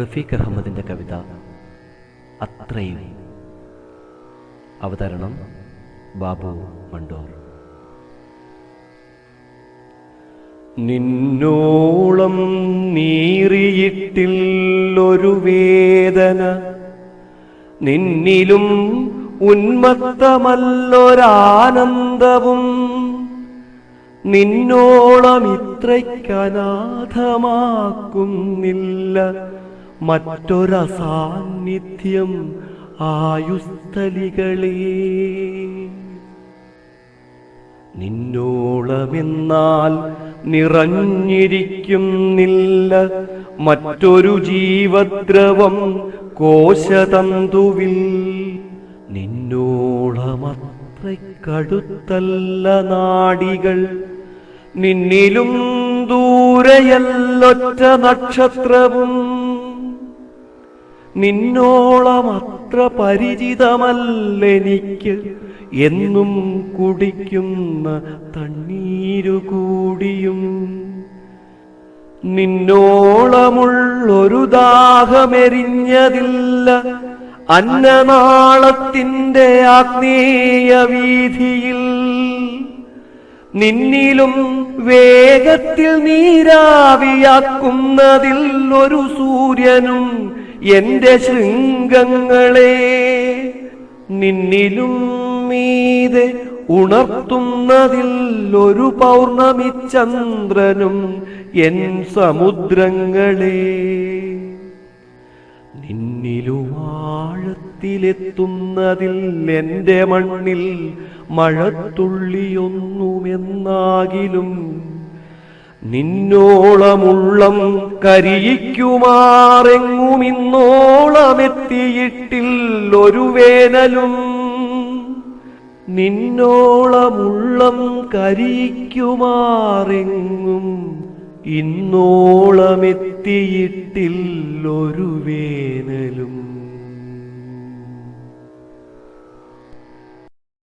റഫീഖ് അഹമ്മദിന്റെ കവിത അത്രയും. അവതരണം ബാബു മണ്ടോർ. നിന്നോളം നീറിയിട്ടില്ലൊരു വേദന. നിന്നിലും ഉന്മത്തമല്ലൊരാനന്ദവും. നിന്നോളം ഇത്രയ്ക്കനാഥമാക്കുന്നില്ല. മറ്റൊരസാന്നിധ്യം ആയുസ്ഥലികളെ നിന്നോളമെന്നാൽ നിറഞ്ഞിരിക്കുന്നില്ല മറ്റൊരു ജീവദ്രവം കോശതന്തുവിൽ. നിന്നോളമത്രക്കടുത്തല്ല നാടികൾ. നിന്നിലും ദൂരയല്ലൊറ്റ നക്ഷത്രവും നിന്നോളം അത്ര പരിചിതമല്ലെനിക്ക്. എന്നും കുടിക്കുന്ന തണ്ണീരു കൂടിയും നിന്നോളമുള്ളൊരു ദാഹമെരിഞ്ഞതില്ല. അന്നനാളത്തിന്റെ ആഗ്നേയ വീതിയിൽ നിന്നിലും വേഗത്തിൽ നീരാവിയാക്കുന്നതിൽ ഒരു സൂര്യനും എന്റെ ശൃംഗങ്ങളെ നിന്നിലും മീതെ ഉണർത്തുന്നതിൽ ഒരു പൗർണമി ചന്ദ്രനും എൻ സമുദ്രങ്ങളെ. നിന്നിലുമാഴത്തിലെത്തുന്നതിൽ എന്റെ മണ്ണിൽ മഴത്തുള്ളിയൊന്നുമെന്നാകിലും നിന്നോളമുള്ളം കരിയിക്കുമാറെങ്ങുമിന്നോളമെത്തിയിട്ടില്ലൊരു വേനലും. നിന്നോളമുള്ളം കരിയിക്കുമാറെങ്ങും ഇന്നോളമെത്തിയിട്ടില്ലൊരു വേനലും.